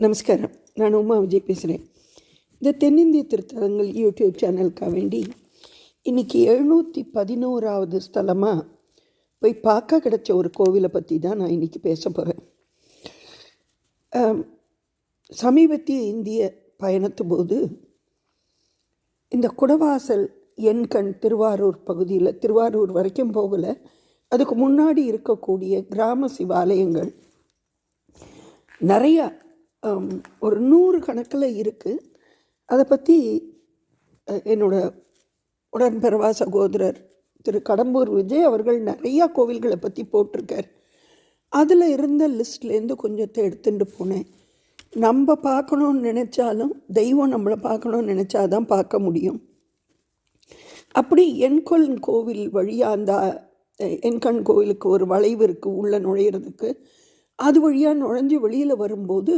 நமஸ்காரம். நான் உமா விஜய் பேசுகிறேன் இந்த தென்னிந்திய திருத்தலங்கள் யூடியூப் சேனலுக்காக வேண்டி இன்றைக்கி எழுநூற்றி பதினோராவது ஸ்தலமாக போய் பார்க்க கிடச்ச ஒரு கோவிலை பற்றி தான் நான் இன்றைக்கி பேச போகிறேன் சமீபத்திய இந்திய பயணத்து போது இந்த குடவாசல் எண்கண் திருவாரூர் பகுதியில் திருவாரூர் வரைக்கும் போகலை. அதுக்கு முன்னாடி இருக்கக்கூடிய கிராம சிவாலயங்கள் நிறையா ஒரு நூறு கணக்கில் இருக்குது அதை பற்றி என்னோடய என்னோட உடன்பிறவா சகோதரர் திரு கடம்பூர் விஜய் அவர்கள் நிறையா கோவில்களை பற்றி போட்டிருக்கார். அதில் இருந்த லிஸ்ட்லேருந்து கொஞ்சத்தை எடுத்துகிட்டு போனேன். நம்ம பார்க்கணுன்னு நினச்சாலும் தெய்வம் நம்மளை பார்க்கணுன்னு நினச்சாதான் பார்க்க முடியும். அப்படி எண்கொள் கோவில் வழியாக அந்த அஹ், எண்கண் கோவிலுக்கு ஒரு வளைவு இருக்குது உள்ளே நுழையிறதுக்கு. அது வழியாக நுழைஞ்சு வெளியில் வரும்போது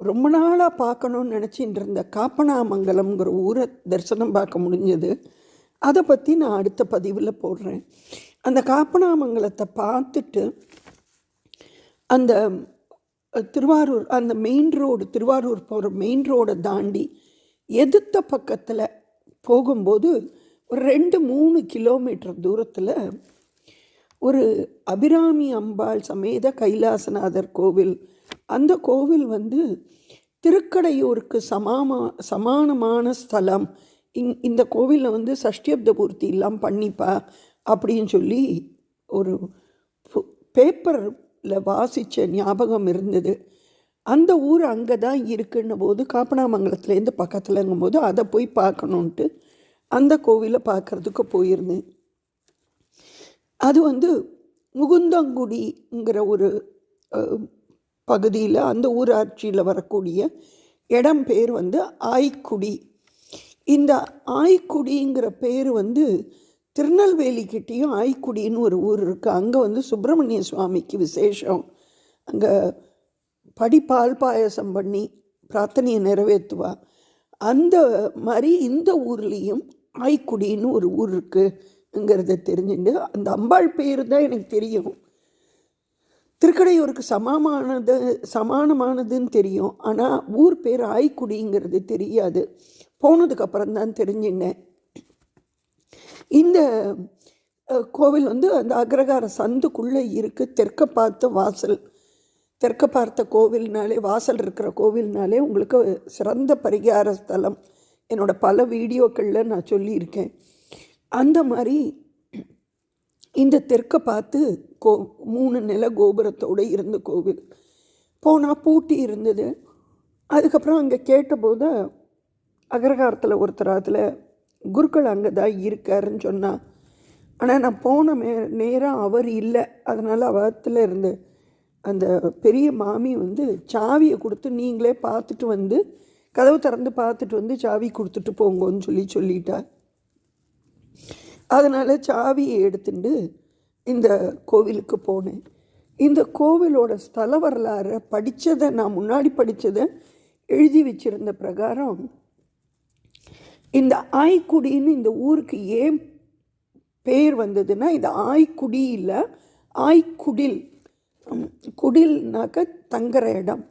ரொம்ப நாளாக பார்க்கணுன்னு நினச்சிட்டு இருந்த காப்பனாமங்கலம்ங்கிற ஊரை தரிசனம் பார்க்க முடிஞ்சது. அதை பற்றி நான் அடுத்த பதிவில் போடுறேன். அந்த காப்பனாமங்கலத்தை பார்த்துட்டு அந்த திருவாரூர் அந்த மெயின் ரோடு திருவாரூர் போகிற மெயின் ரோடை தாண்டி எதிர்த்த பக்கத்தில் போகும்போது ஒரு ரெண்டு மூணு கிலோமீட்டர் தூரத்தில் ஒரு அபிராமி அம்பாள் சமேத கைலாசநாதர் கோவில் அந்த கோவில் வந்து திருக்கடையூருக்கு சமாமா சமானமான ஸ்தலம். இங் இந்த கோவிலில் வந்து சஷ்டியப்த பூர்த்தி எல்லாம் பண்ணிப்பா அப்படின்னு சொல்லி ஒரு பேப்பரில் வாசித்த ஞாபகம் இருந்தது. அந்த ஊர் அங்கே தான் இருக்குன்ன போது காப்பனாமங்கலத்துலேருந்து பக்கத்துலங்கும் போது அதை போய் பார்க்கணுன்ட்டு அந்த கோவிலை பார்க்கறதுக்கு போயிருந்தேன். அது வந்து முகுந்தங்குடிங்கிற ஒரு பகுதியில் அந்த ஊராட்சியில் வரக்கூடிய இடம் பேர் வந்து ஆய்க்குடி இந்த ஆய்க்குடிங்கிற பேர் வந்து திருநெல்வேலிக்கிட்டேயும் ஆய்க்குடின்னு ஒரு ஊர் இருக்குது அங்கே வந்து சுப்பிரமணிய சுவாமிக்கு விசேஷம். அங்கே படி பால் பாயசம் பண்ணி பிரார்த்தனையை நிறைவேற்றுவா. அந்த மாதிரி இந்த ஊர்லேயும் ஆய்க்குடின்னு ஒரு ஊர் இருக்குங்கிறத தெரிஞ்சுட்டு அந்த அம்பாள் பேர் தான் எனக்கு தெரியும். திருக்கடையூருக்கு சமமானது சமானமானதுன்னு தெரியும். ஆனால் ஊர் பேர் ஆய்க்குடிங்கிறது தெரியாது. போனதுக்கப்புறம் தான் தெரிஞ்சினேன் இந்த கோவில் வந்து அந்த அக்ரகார சந்துக்குள்ளே இருக்குது தெற்க பார்த்த வாசல். தெற்க பார்த்த கோவில்னாலே வாசல் இருக்கிற கோவில்னாலே உங்களுக்கு சிறந்த பரிகார ஸ்தலம். என்னோட பல வீடியோக்களில் நான் சொல்லியிருக்கேன். அந்த மாதிரி இந்த தெற்கை பார்த்து கோ மூணு நில கோபுரத்தோடு இருந்த கோவில். போனால் பூட்டி இருந்தது. அதுக்கப்புறம் அங்கே கேட்டபோது அகரகாரத்தில் ஒருத்தர் அதில் குருக்கள் அங்கே தான் இருக்காருன்னு சொன்னான் ஆனால் நான் போன மே நேரம் அவர் இல்லை. அதனால் அவத்தில் இருந்து அந்த பெரிய மாமி வந்து சாவியை கொடுத்து நீங்களே பார்த்துட்டு வந்து கதவு திறந்து பார்த்துட்டு வந்து சாவி கொடுத்துட்டு போங்கன்னு சொல்லி சொல்லிட்டார் அதனால் சாவியை எடுத்துட்டு இந்த கோவிலுக்கு போனேன். இந்த கோவிலோட ஸ்தல வரலாறை படித்ததை நான் முன்னாடி படித்ததை எழுதி வச்சிருந்த பிரகாரம் இந்த ஆய்க்குடின்னு இந்த ஊருக்கு ஏன் பேர் வந்ததுன்னா இது ஆய்க்குடி இல்லை ஆய்க்குடில் குடில்னாக்க தங்குற இடம்.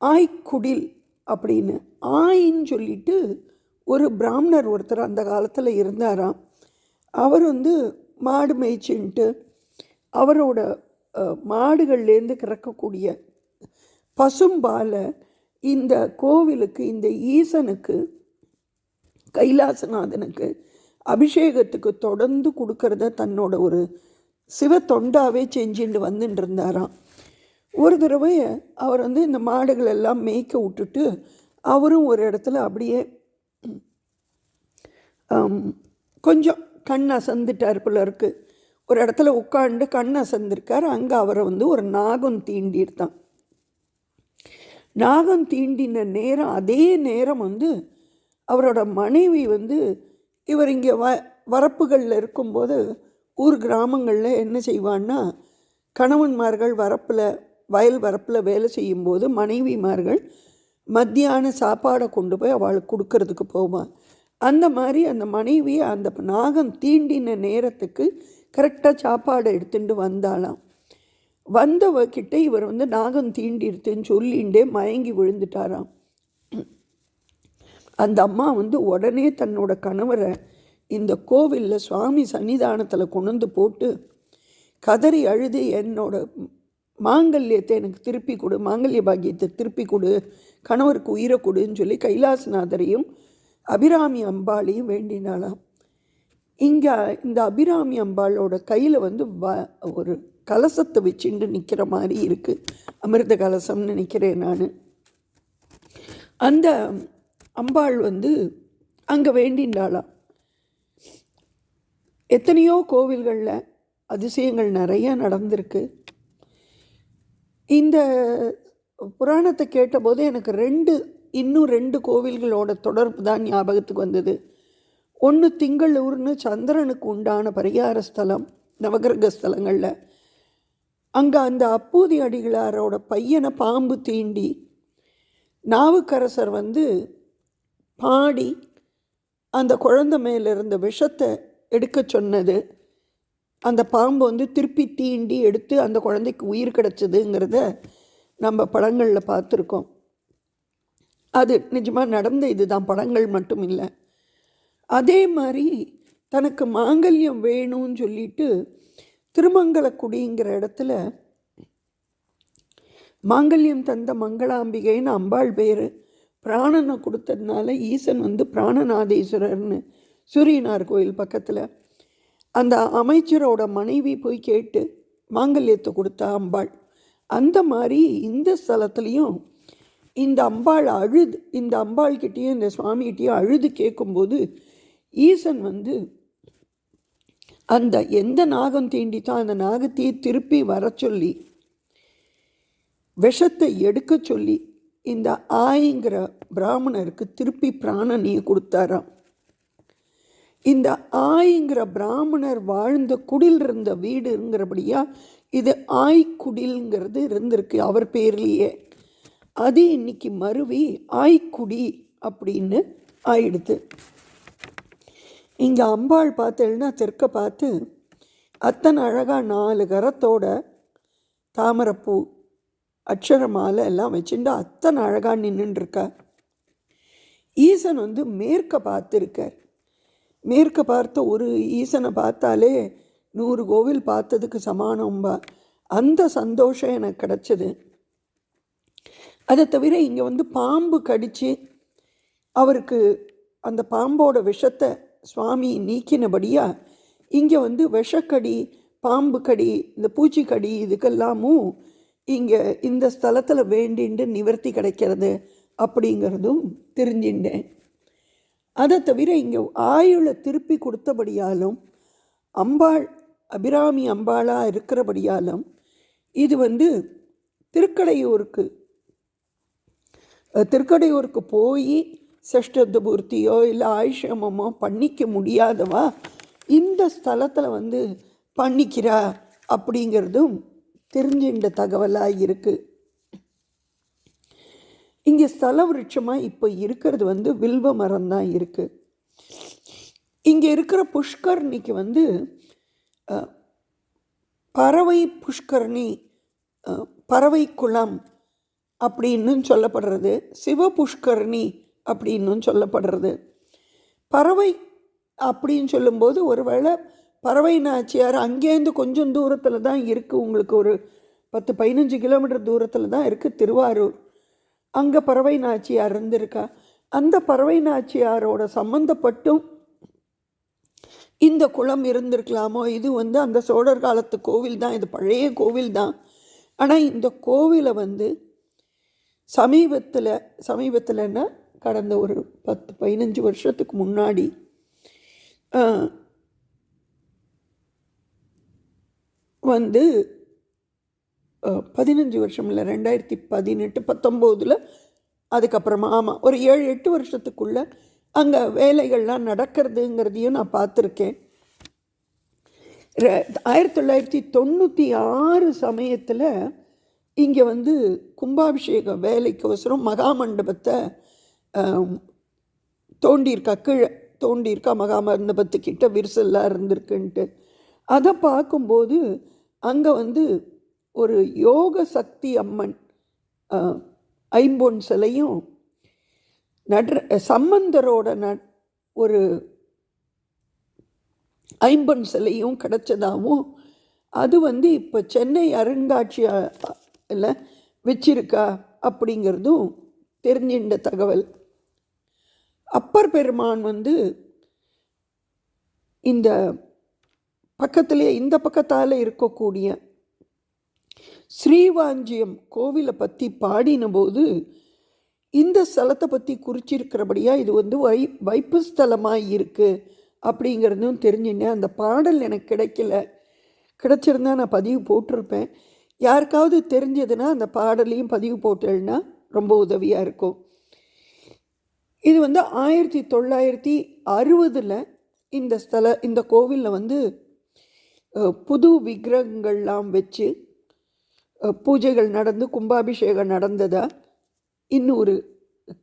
ஆய்க்குடில் அப்படின்னு. ஆயின்னு சொல்லிட்டு ஒரு பிராமணர் ஒருத்தர் அந்த காலத்தில் இருந்தாராம். அவர் வந்து மாடு மேய்ச்சின்ட்டு அவரோட மாடுகள்லேருந்து கிறக்கக்கூடிய பசும்பாலை இந்த கோவிலுக்கு இந்த ஈசனுக்கு கைலாசநாதனுக்கு அபிஷேகத்துக்கு தொடர்ந்து கொடுக்கறத தன்னோட ஒரு சிவ தொண்டாவே செஞ்சுட்டு வந்துட்டு இருந்தாராம் ஒரு தடவை அவர் வந்து இந்த மாடுகள் எல்லாம் மேய்க்க விட்டுட்டு அவரும் ஒரு இடத்துல அப்படியே கொஞ்சம் கண் அசந்துட்டார் போல ஒரு இடத்துல உட்காந்து கண் அசந்திருக்கார் அங்கே அவரை வந்து ஒரு நாகம் தீண்டிருத்தான். நாகம் தீண்டின நேரம் அதே நேரம் வந்து அவரோட மனைவி வந்து இவர் இங்கே வ வரப்புகளில் இருக்கும்போது ஊர் கிராமங்களில் என்ன செய்வான்னா கணவன்மார்கள் வரப்பில் வயல் வரப்பில் வேலை செய்யும்போது மனைவிமார்கள் மத்தியான சாப்பாடை கொண்டு போய் அவளுக்கு கொடுக்கறதுக்கு போவான் அந்த மாதிரி அந்த மனைவியை அந்த நாகம் தீண்டின நேரத்துக்கு கரெக்டாக சாப்பாடு எடுத்துட்டு வந்தாளாம். வந்தவக்கிட்ட இவர் வந்து நாகம் தீண்டிருத்துன்னு சொல்லிண்டே மயங்கி விழுந்துட்டாராம். அந்த அம்மா வந்து உடனே தன்னோட கணவரை இந்த கோவிலில் சுவாமி சன்னிதானத்தில் கொண்டு போட்டு கதறி அழுது என்னோட மாங்கல்யத்தை எனக்கு திருப்பி கொடு மாங்கல்ய பாக்கியத்தை திருப்பி கொடு கணவருக்கு உயிரை கொடுன்னு சொல்லி கைலாசநாதரையும் அபிராமி அம்பாளையும் வேண்டினாளாம். இங்கே இந்த அபிராமி அம்பாளோட கையில் வந்து வ ஒரு கலசத்தை வச்சுட்டு நிற்கிற மாதிரி இருக்குது அமிர்த கலசம்னு நினைக்கிறேன் நான். அந்த அம்பாள் வந்து அங்கே வேண்டின்றாளாம் எத்தனையோ கோவில்களில் அதிசயங்கள் நிறைய நடந்திருக்கு. இந்த புராணத்தை கேட்டபோது எனக்கு ரெண்டு இன்னும் ரெண்டு கோவில்களோட தொடர்பு தான் ஞாபகத்துக்கு வந்தது. ஒன்று திங்களூர்னு சந்திரனுக்கு உண்டான பரிகார ஸ்தலம் நவகிரக ஸ்தலங்களில். அங்கே அந்த அப்பூதி அடிகளாரோட பையனை பாம்பு தீண்டி நாவுக்கரசர் வந்து பாடி அந்த குழந்தை மேலே இருந்த விஷத்தை எடுக்க சொன்னது. அந்த பாம்பு வந்து திருப்பி தீண்டி எடுத்து அந்த குழந்தைக்கு உயிர் கிடச்சிதுங்கிறத நம்ம படங்களில் பார்த்துருக்கோம். அது நிஜமாக நடந்த இதுதான் படங்கள் மட்டும் இல்லை. அதே மாதிரி தனக்கு மாங்கல்யம் வேணும்னு சொல்லிட்டு திருமங்கலக்குடிங்கிற இடத்துல மாங்கல்யம் தந்த மங்களாம்பிகைன்னு அம்பாள் பேர். பிராணனை கொடுத்ததுனால ஈசன் வந்து பிராணநாதேஸ்வரர்னு சூரியனார் கோயில் பக்கத்தில். அந்த அமைச்சரோட மனைவி போய் கேட்டு மாங்கல்யத்தை கொடுத்தா அம்பாள். அந்த மாதிரி இந்த ஸ்தலத்துலேயும் இந்த அம்பாள் அழுது இந்த அம்பாள்கிட்டேயும் இந்த சுவாமிகிட்டேயும் அழுது கேட்கும்போது ஈசன் வந்து அந்த எந்த நாகம் தீண்டித்தோ அந்த நாகத்தையே திருப்பி வர சொல்லி விஷத்தை எடுக்க சொல்லி இந்த ஆயிங்கிற பிராமணருக்கு திருப்பி பிராணனியை கொடுத்தாராம். இந்த ஆயிங்கிற பிராமணர் வாழ்ந்த குடில் இருந்த வீடுங்கிறபடியா இது ஆய்க்குடில்ங்கிறது இருந்திருக்கு அவர் பேர்லேயே. அது இன்னைக்கு மருவி ஆய்க்குடி அப்படின்னு ஆயிடுது. இங்கே அம்பாள் பார்த்தேன்னா தெற்க பார்த்து அத்தனை அழகாக நாலு கரத்தோட தாமரைப்பூ அக்ஷர மாலை எல்லாம் வச்சுட்டு அத்தனை அழகாக நின்றுட்டுருக்கா ஈசன் வந்து மேற்க பார்த்துருக்கார். மேற்க பார்த்த ஒரு ஈசனை பார்த்தாலே நூறு கோவில் பார்த்ததுக்கு சமானம்பா அந்த சந்தோஷம் எனக்கு கிடச்சிது. அதை தவிர இங்கே வந்து பாம்பு கடித்து அவருக்கு அந்த பாம்போட விஷத்தை சுவாமி நீக்கினபடியாக இங்கே வந்து விஷக்கடி பாம்பு கடி இந்த பூச்சிக்கடி இதுக்கெல்லாமும் இங்கே இந்த ஸ்தலத்தில் வேண்டிண்டு நிவர்த்தி கிடைக்கிறது அப்படிங்கிறதும் தெரிஞ்சின்றேன் அதை தவிர இங்கே ஆயுளை திருப்பி கொடுத்தபடியாலும் அம்பாள் அபிராமி அம்பாளாக இருக்கிறபடியாலும் இது வந்து திருக்கடையூருக்கு திருக்கடையூருக்கு போய் சஷ்டபூர்த்தியோ இல்லை ஆயுஷமோ பண்ணிக்க முடியாதவா? இந்த ஸ்தலத்தில் வந்து பண்ணிக்கிறா அப்படிங்கிறதும் தெரிஞ்சின்ற தகவலாக இருக்குது இங்கே ஸ்தல விருட்சமாக இப்போ இருக்கிறது வந்து வில்வ மரம் தான் இருக்குது இங்கே இருக்கிற புஷ்கர்ணிக்கு வந்து பறவை புஷ்கரணி பறவை குளம் அப்படின்னு சொல்லப்படுறது. சிவ புஷ்கர்ணி அப்படின்னு சொல்லப்படுறது. பறவை அப்படின்னு சொல்லும்போது ஒருவேளை பறவை நாச்சியார் அங்கேருந்து கொஞ்சம் தூரத்தில் தான் இருக்குது உங்களுக்கு ஒரு பத்து பதினஞ்சு கிலோமீட்டர் தூரத்தில் தான் இருக்குது திருவாரூர். அங்கே பறவை நாச்சியார் இருந்திருக்கா? அந்த பறவை நாச்சியாரோட சம்மந்தப்பட்டும் இந்த குளம் இருந்திருக்கலாமோ? இது வந்து அந்த சோழர் காலத்து கோவில் தான். இது பழைய கோவில் தான். ஆனால் இந்த கோவிலை வந்து சமீபத்தில் சமீபத்தில்னா கடந்த ஒரு பத்து பதினஞ்சு வருஷத்துக்கு முன்னாடி வந்து பதினஞ்சு வருஷம் இல்லை ரெண்டாயிரத்தி பதினெட்டு பத்தொம்போதில் அதுக்கப்புறமா ஆமாம் ஒரு ஏழு எட்டு வருஷத்துக்குள்ளே அங்கே வேலைகள்லாம் நடக்கிறதுங்கிறதையும் நான் பார்த்துருக்கேன். ஆயிரத்தி தொள்ளாயிரத்தி தொண்ணூற்றி ஆறு சமயத்தில் இங்கே வந்து கும்பாபிஷேக வேலைக்கோசரம் மகாமண்டபத்தை தோண்டியிருக்கா கீழே தோண்டியிருக்கா மகாமண்டபத்துக்கிட்ட விரிசல்லாம் இருந்திருக்குன்ட்டு. அதை பார்க்கும்போது அங்கே வந்து ஒரு யோக சக்தி அம்மன் ஐம்பொன் சிலையும் நட்ர சம்பந்தரோட ந ஒரு ஐம்பொன் சிலையும் கிடச்சதாகவும் அது வந்து இப்போ சென்னை இல்லை வச்சிருக்கா அப்படிங்கிறதும் தெரிஞ்சின்ற தகவல். அப்பர் பெருமான் வந்து இந்த பக்கத்திலே இந்த பக்கத்தால் இருக்கக்கூடிய ஸ்ரீவாஞ்சியம் கோவிலை பற்றி பாடின போது இந்த ஸ்தலத்தை பற்றி குறிச்சிருக்கிறபடியாக இது வந்து வை வைப்பு ஸ்தலமாக இருக்குது அப்படிங்கிறதும் தெரிஞ்சுனேன் அந்த பாடல் எனக்கு கிடைக்கல. கிடைச்சிருந்தா நான் பதிவு போட்டிருப்பேன். யாருக்காவது தெரிஞ்சதுன்னா அந்த பாடலையும் பதிவு போட்டேன்னா ரொம்ப உதவியாக இருக்கும். இது வந்து ஆயிரத்தி தொள்ளாயிரத்தி அறுபதில் இந்த ஸ்தல இந்த கோவிலில் வந்து புது விக்கிரகங்கள்லாம் வச்சு பூஜைகள் நடந்து கும்பாபிஷேகம் நடந்ததா? இன்னொரு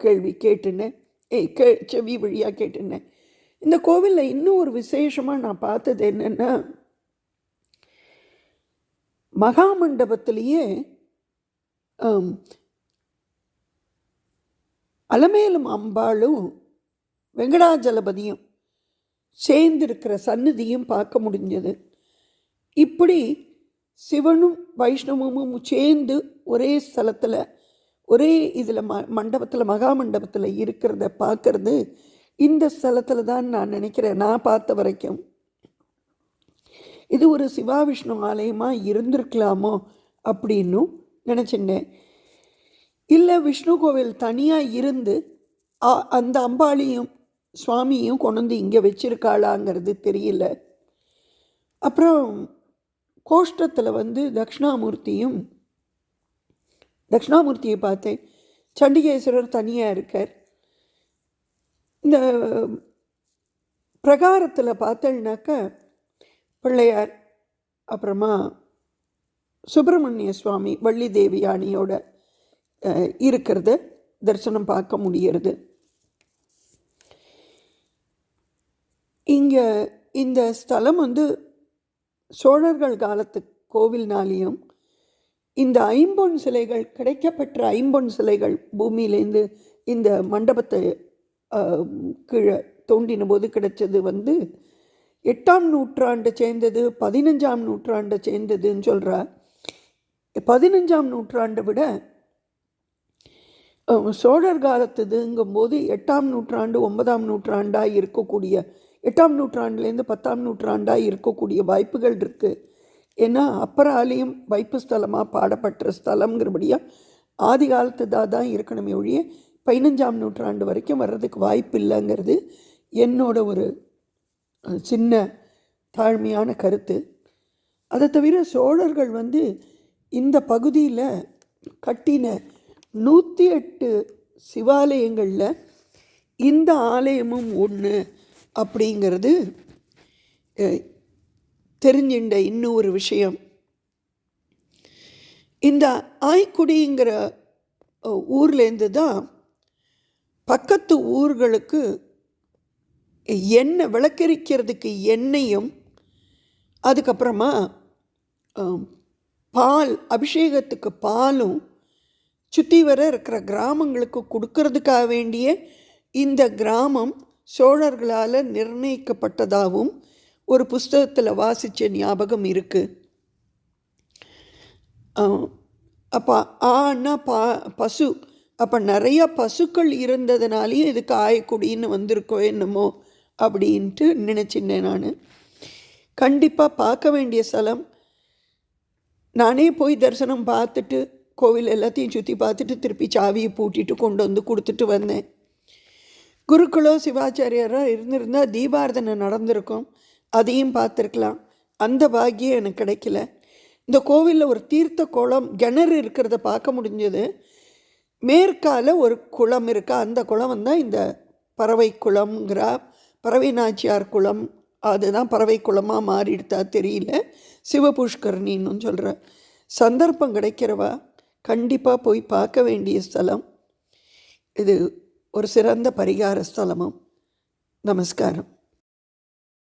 கேள்வி கேட்டுனேன் ஏய் கே செவி வழியாக கேட்டுனேன். இந்த கோவிலில் இன்னும் ஒரு விசேஷமாக நான் பார்த்தது என்னென்னா மகாமண்டபத்திலேயே மண்டபத்திலேயே அலமேலும் அம்பாளும் வெங்கடாஜலபதியும் சேர்ந்திருக்கிற சந்நிதியும் பார்க்க முடிஞ்சது. இப்படி சிவனும் வைஷ்ணவமும் சேர்ந்து ஒரே ஸ்தலத்தில் ஒரே இதில் ம மண்டபத்தில் மகா மண்டபத்தில் இருக்கிறத பார்க்கறது இந்த ஸ்தலத்தில் தான் நான் நினைக்கிறேன். நான் பார்த்த வரைக்கும். இது ஒரு சிவா விஷ்ணு ஆலயமாக இருந்திருக்கலாமோ அப்படின்னும் நினச்சிட்டேன் இல்லை விஷ்ணு கோவில் தனியாக இருந்து அ- அந்த அம்பாளியும் சுவாமியும் கொண்டு வந்து இங்கே வச்சிருக்காளாங்கிறது தெரியல. அப்புறம் கோஷ்டத்தில் வந்து தக்ஷணாமூர்த்தியும் தக்ஷணாமூர்த்தியை பார்த்தேன். சண்டிகேஸ்வரர் தனியாக இருக்கார். இந்த பிரகாரத்தில் பார்த்தேன்னாக்கா பிள்ளையார் அப்புறமா சுப்பிரமணிய சுவாமி வள்ளி தேவியானியோட இருக்கிறது இருக்கிறத. தரிசனம் பார்க்க முடியறது இங்கே இந்த ஸ்தலம் வந்து சோழர்கள் காலத்து கோவில்னாலேயும் இந்த ஐம்பொன் சிலைகள் கிடைக்கப்பெற்ற ஐம்பொன் சிலைகள் பூமியிலேருந்து இந்த மண்டபத்தை கீழே தோண்டின போது கிடைச்சது வந்து எட்டாம் நூற்றாண்டை சேர்ந்தது பதினஞ்சாம் நூற்றாண்டை சேர்ந்ததுன்னு சொல்கிறா பதினஞ்சாம் நூற்றாண்டை விட சோழர் காலத்துதுங்கும்போது எட்டாம் நூற்றாண்டு ஒன்பதாம் நூற்றாண்டாக இருக்கக்கூடிய எட்டாம் நூற்றாண்டுலேருந்து பத்தாம் நூற்றாண்டாக இருக்கக்கூடிய வாய்ப்புகள் இருக்குது ஏன்னா அப்பராலையும் வைப்பு ஸ்தலமாக பாடப்பட்ட ஸ்தலம்ங்கிறபடியாக ஆதி காலத்துதாக தான் இருக்கணுமே ஒழிய பதினஞ்சாம் நூற்றாண்டு வரைக்கும் வர்றதுக்கு வாய்ப்பு இல்லைங்கிறது என்னோட ஒரு சின்ன தாழ்மையான கருத்து. அதை தவிர சோழர்கள் வந்து இந்த பகுதியில் கட்டின நூற்றி எட்டு சிவாலயங்களில் இந்த ஆலயமும் ஒன்று அப்படிங்கிறது தெரிஞ்சின்ற இன்னொரு விஷயம். இந்த ஆய்க்குடிங்கிற ஊர்லேருந்து தான் பக்கத்து ஊர்களுக்கு எண்ணெய் விளக்கரிக்கிறதுக்கு எண்ணெயும் அதுக்கப்புறமா பால் அபிஷேகத்துக்கு பாலும் சுற்றி வர இருக்கிற கிராமங்களுக்கு கொடுக்கறதுக்காக வேண்டிய இந்த கிராமம் சோழர்களால் நிர்ணயிக்கப்பட்டதாகவும் ஒரு புஸ்தகத்தில் வாசித்த ஞாபகம் இருக்குது அப்போ ஆன்னா பா பசு அப்போ நிறையா பசுக்கள் இருந்ததுனாலையும் இதுக்கு ஆயக்குடின்னு வந்திருக்கோ என்னமோ. அப்படின்ட்டு நினச்சிட்டேன் நான். கண்டிப்பாக பார்க்க வேண்டிய ஸ்தலம் நானே போய் தரிசனம் பார்த்துட்டு கோவில் எல்லாத்தையும் சுற்றி பார்த்துட்டு திருப்பி சாவியை பூட்டிட்டு கொண்டு வந்து கொடுத்துட்டு வந்தேன். குருக்களோ சிவாச்சாரியாரோ இருந்திருந்தால் தீபாரதனை நடந்திருக்கும். அதையும் பார்த்துருக்கலாம். அந்த பாக்கியம் எனக்கு கிடைக்கல. இந்த கோவிலில் ஒரு தீர்த்த குளம் கிணறு இருக்கிறத பார்க்க முடிஞ்சது. மேற்கால ஒரு குளம் இருக்கா? அந்த குளம் தான் இந்த பறவை குளம்ங்கிறா. பறவை நாச்சியார் குளம் அதுதான் பறவை குளமாக மாறிடுதா தெரியல. சிவபுஷ்கரணின்னு சொல்கிற சந்தர்ப்பம் கிடைக்கிறவா? கண்டிப்பாக போய் பார்க்க வேண்டிய ஸ்தலம். இது ஒரு சிறந்த பரிகார ஸ்தலமும். நமஸ்காரம்.